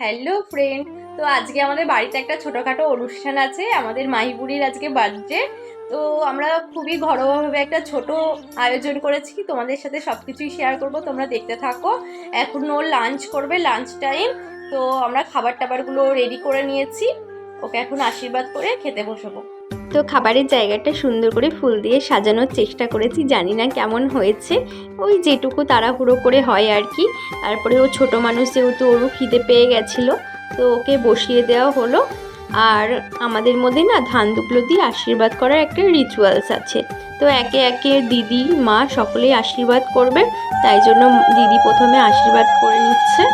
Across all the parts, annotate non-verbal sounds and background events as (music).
Hello friend তো আজকে আমাদের বাড়িতে একটা ছোটোখাটো অনুষ্ঠান আছে। আমাদের মাহিপুরির আজকে বার্থডে তো আমরা খুবই ঘরোয়াভাবে একটা ছোট আয়োজন করেছি। তোমাদের সাথে সব কিছুই শেয়ার করব। তোমরা দেখতে থাকো। এখন ও লাঞ্চ করবে লাঞ্চ টাইম তো আমরা খাবার টাবারগুলো রেডি করে নিয়েছি। ওকে এখন আশীর্বাদ করে খেতে বসবো। তো খাবারের জায়গাটা সুন্দর করে ফুল দিয়ে সাজানোর চেষ্টা করেছি, জানি না কেমন হয়েছে। ওই যেটুকু তাড়াহুড়ো করে হয় আর কি। তারপরে ও ছোট মানুষ যেহেতু, ওরও খিদে পেয়ে গেছিল, তো ওকে বসিয়ে দেওয়া হলো। আর আমাদের মধ্যে না ধান দুপুলো দিয়ে আশীর্বাদ করার একটা রিচুয়ালস আছে। তো একে একে দিদি, মা সকলেই আশীর্বাদ করবে তাই জন্য দিদি প্রথমে আশীর্বাদ করে নিচ্ছে।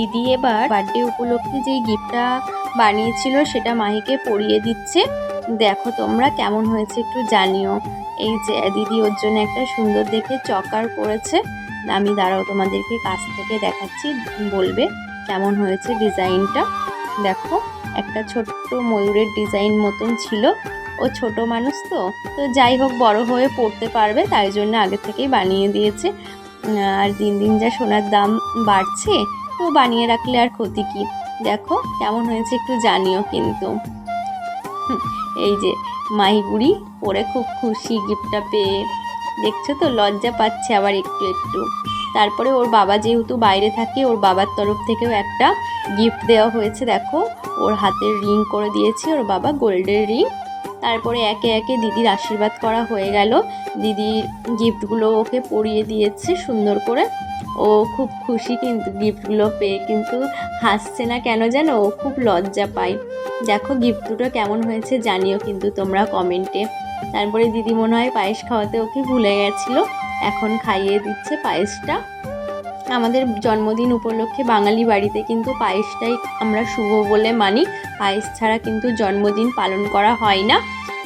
দিদি এবার বার্থডে উপলক্ষে যেই গিফটটা বানিয়েছিল সেটা মাহিকে পরিয়ে দিচ্ছে। দেখো তোমরা কেমন হয়েছে একটু জানিও। এই যে দিদি ওর জন্য একটা সুন্দর দেখে চকার করেছে। আমি দাঁড়াও তোমাদেরকে কাছ থেকে দেখাচ্ছি, বলবে কেমন হয়েছে ডিজাইনটা। দেখো একটা ছোট্ট ময়ূরের ডিজাইন মতন ছিল। ও ছোট মানুষ তো তো যাই হোক বড় হয়ে পড়তে পারবে, তাই জন্য আগে থেকেই বানিয়ে দিয়েছে। আর দিন দিন যা সোনার দাম বাড়ছে তো বানিয়ে রাখলে আর ক্ষতি কি? দেখো, কেমন হয়েছে একটু জানিও কিন্তু। এই যে মাহিগুড়ি পরে খুব খুশি গিফটটা পেয়ে। দেখছ তো, লজ্জা পাচ্ছে আবার একটু একটু। তারপরে ওর বাবা যেহেতু বাইরে থাকে, ওর বাবার তরফ থেকেও একটা গিফট দেওয়া হয়েছে, দেখো। ওর হাতের রিং করে দিয়েছে, ওর বাবা গোল্ডের রিং তারপরে একে একে দিদির আশীর্বাদ করা হয়ে গেল। দিদির গিফটগুলো ওকে পরিয়ে দিয়েছে, সুন্দর করে। ও খুব খুশি কিন্তু, গিফটগুলো পেয়ে কিন্তু হাসছে না কেন জানো? ও খুব লজ্জা পায়। দেখো গিফট দুটো কেমন হয়েছে জানিও কিন্তু তোমরা কমেন্টে তারপরে দিদি মনে হয় পায়েস খাওয়াতে ওকে ভুলে গেছিল। এখন খাইয়ে দিচ্ছে পায়েসটা। আমাদের জন্মদিন উপলক্ষে বাঙালি বাড়িতে কিন্তু পায়েসটাই আমরা শুভ বলে মানি। পায়েস ছাড়া কিন্তু জন্মদিন পালন করা হয় না।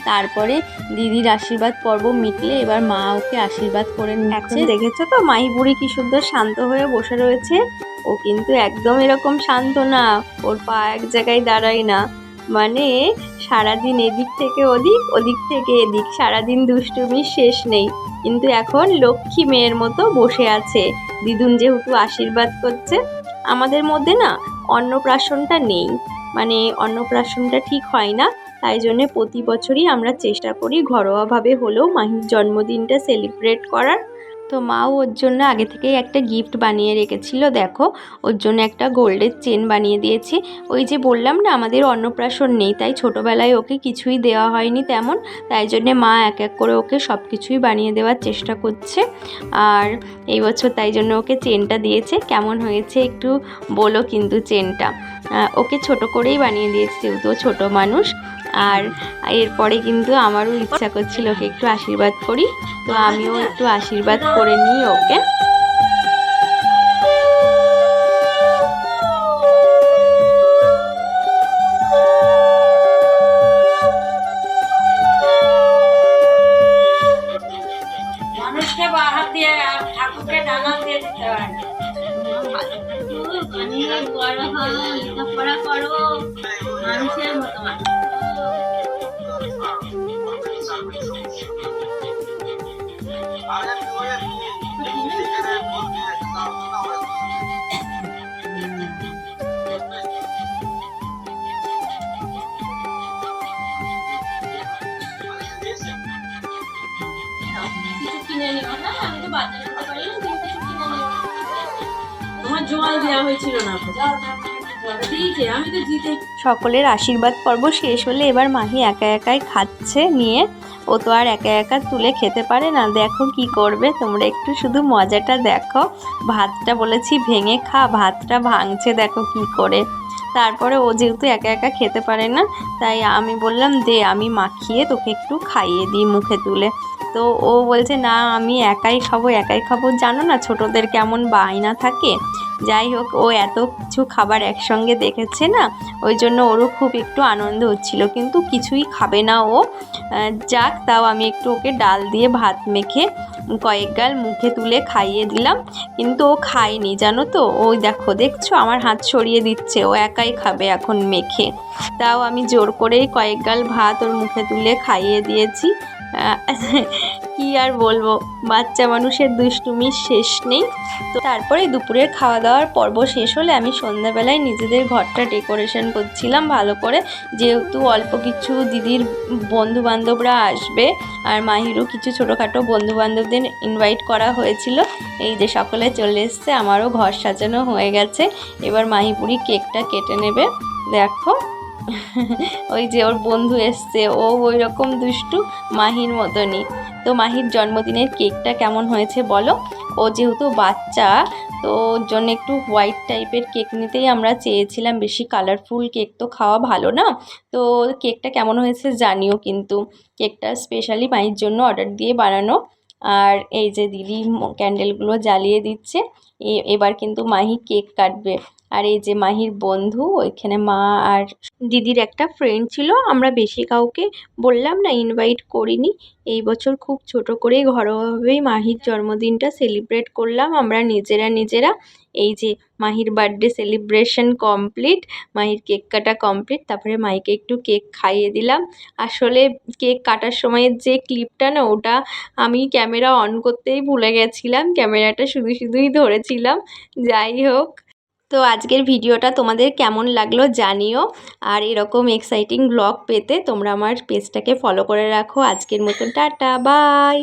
তারপরে দিদির আশীর্বাদ পর্ব মিটলে এবার মা ওকে আশীর্বাদ করে নিচ্ছে। দেখেছ তো? মাই বুড়ি কি সুন্দর শান্ত হয়ে বসে রয়েছে। ও কিন্তু একদম এরকম শান্ত না। ওর পা এক জায়গায় দাঁড়ায় না। মানে সারাদিন এদিক থেকে ওদিক ওদিক থেকে এদিক। সারাদিন দুষ্টুমির শেষ নেই। কিন্তু এখন লক্ষ্মী মেয়ের মতো বসে আছে। দিদুন যেহেতু আশীর্বাদ করছে, আমাদের মধ্যে না অন্নপ্রাশনটা নেই। মানে অন্নপ্রাশনটা ঠিক হয় না। তাই জন্যে প্রতি বছরই আমরা চেষ্টা করি ঘরোয়াভাবে হলেও মাহির জন্মদিনটা সেলিব্রেট করার। তো মাও ওর জন্য আগে থেকেই একটা গিফট বানিয়ে রেখেছিল, দেখো। ওর জন্য একটা গোল্ডের চেন বানিয়ে দিয়েছে। ওই যে বললাম না, আমাদের অন্নপ্রাশন নেই, তাই ছোটোবেলায় ওকে কিছুই দেওয়া হয়নি তেমন। তাই জন্যে মা এক এক করে ওকে সব কিছুই বানিয়ে দেওয়ার চেষ্টা করছে। আর এই বছর তাই জন্য ওকে চেনটা দিয়েছে। কেমন হয়েছে একটু বলো কিন্তু চেনটা ওকে ছোট করেই বানিয়ে দিয়েছে, যেহেতু ছোটো মানুষ। আর এরপরে কিন্তু আমারও ইচ্ছা করছিল ওকে একটু আশীর্বাদ করি তো আমিও একটু আশীর্বাদ করে নিই ওকে। মানুষকে বা দিয়ে ঠাকুরকে ডানা দিয়ে দিতে হয়। অনেক বড় হও লেখাপড়া করো মানুষের মতো মানুষ। তোমার জল দেওয়া হয়েছিল না। সকলের আশীর্বাদ পর্ব শেষ হলে এবার মাহি একা একাই খাচ্ছে, নিয়ে ও তো আর একা একা তুলে খেতে পারে না। দেখো কি করবে, তোমরা একটু শুধু মজাটা দেখো। ভাতটা বলেছি ভেঙে খা, ভাতটা ভাঙছে, দেখো কি করে। তারপরে ও যেহেতু একা একা খেতে পারে না, তাই আমি বললাম, দে, আমি মাখিয়ে তোকে একটু খাইয়ে দিই মুখে তুলে। তো ও বলছে, না, আমি একাই খাব একাই খাব। জানো না, ছোটদের কেমন বায়না থাকে। যাই হোক, ও এত কিছু খাবার একসঙ্গে দেখেছে না, ওই জন্য ওরও খুব একটু আনন্দ হচ্ছিল। কিন্তু কিছুই খাবে না ও। যাক, তাও আমি একটু ওকে ডাল দিয়ে ভাত মেখে কয়েক গাল মুখে তুলে খাইয়ে দিলাম। কিন্তু ও খায়নি, জানো তো? ওই দেখো, দেখছ? আমার হাত সরিয়ে দিচ্ছে, ও একাই খাবে এখন মেখে। তাও আমি জোর করেই কয়েক গাল ভাত ওর মুখে তুলে খাইয়ে দিয়েছি। (laughs) কি আর বলব? বাচ্চা মানুষের দুষ্টুমির শেষ নেই। তো তারপরে দুপুরের খাওয়া দাওয়ার পর্ব শেষ হলে আমি সন্ধ্যাবেলায় নিজেদের ঘরটা ডেকোরেশন করছিলাম ভালো করে। যেহেতু অল্প কিছু দিদির বন্ধু বান্ধবরা আসবে আর মাহিরও কিছু ছোটোখাটো বন্ধু বান্ধবদের ইনভাইট করা হয়েছিল, এই যে সকলে চলে এসছে, আমারও ঘর সাজানো হয়ে গেছে। এবার মাহিপুরি কেকটা কেটে নেবে। দেখো। ওই যে ওর বন্ধু এসছে, ও ওই রকম দুষ্টু মাহির মতনই। তো মাহির জন্মদিনের কেকটা কেমন হয়েছে বলো? ও যেহেতু বাচ্চা, তো ওর জন্য একটু হোয়াইট টাইপের কেক নিতেই আমরা চেয়েছিলাম। বেশি কালারফুল কেক তো খাওয়া ভালো না। তো কেকটা কেমন হয়েছে জানিও কিন্তু। কেকটা স্পেশালি মাহির জন্য অর্ডার দিয়ে বানানো। আর এই যে দিদি ক্যান্ডেলগুলো জ্বালিয়ে দিচ্ছে। এবার কিন্তু মাহি কেক কাটবে। আর এই যে মাহির বন্ধু, ওইখানে মা আর দিদির একটা ফ্রেন্ড ছিল। আমরা বেশি কাউকে বললাম না ইনভাইট করিনি। এই বছর খুব ছোট করেই ঘরোয়াভাবেই মাহির জন্মদিনটা সেলিব্রেট করলাম। আমরা নিজেরা নিজেরা এই যে Mahir birthday celebration complete Mahir cake কাটা কমপ্লিট তারপরে মাইকে একটু কেক খাইয়ে দিলাম। আসলে কেক কাটার সময়ের যে ক্লিপটা না, ওটা আমি ক্যামেরা অন করতেই ভুলে গেছিলাম। ক্যামেরাটা শুধু শুধুই ধরেছিলাম। যাই হোক তো আজকের ভিডিওটা তোমাদের কেমন লাগল জানিও। আর এরকম এক্সাইটিং ব্লগ পেতে তোমরা আমার পেজটাকে ফলো করে রাখো। আজকের মতন টাটা বাই